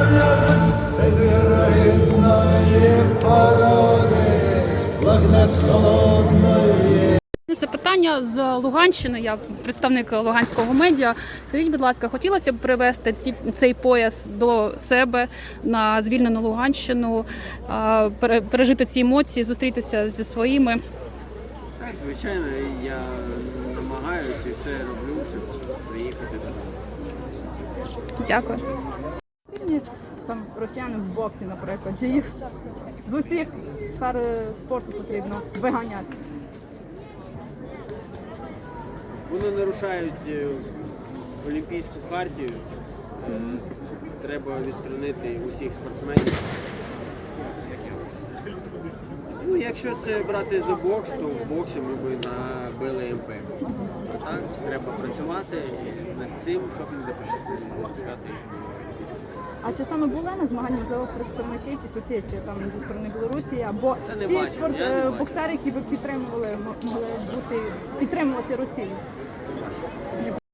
Ну, це зірної породи, лагне з холодної. Запитання з Луганщини. Я представник Луганського медіа. Скажіть, будь ласка, хотілося б привести ці цей пояс до себе на звільнену Луганщину, пережити ці емоції, зустрітися зі своїми. Так, звичайно, я намагаюся і все роблю, щоб приїхати додому. Дякую. Там в боксі, наприклад, чи їх з усіх сфер е, спорту потрібно виганяти. Вони нарушають е, Олімпійську хартію. Е, Треба відсторонити усіх спортсменів. Ну, якщо це брати за бокс, то в боксі ми б набили МП. Так, треба працювати над цим, щоб не допускати. А чи саме були на змаганнях, можливо, представники якісь усі, чи там зі сторони Білорусі, або Та не ті бачив, спорт, я не е, боксери, які ви підтримували, м- могли бути підтримувати Росію?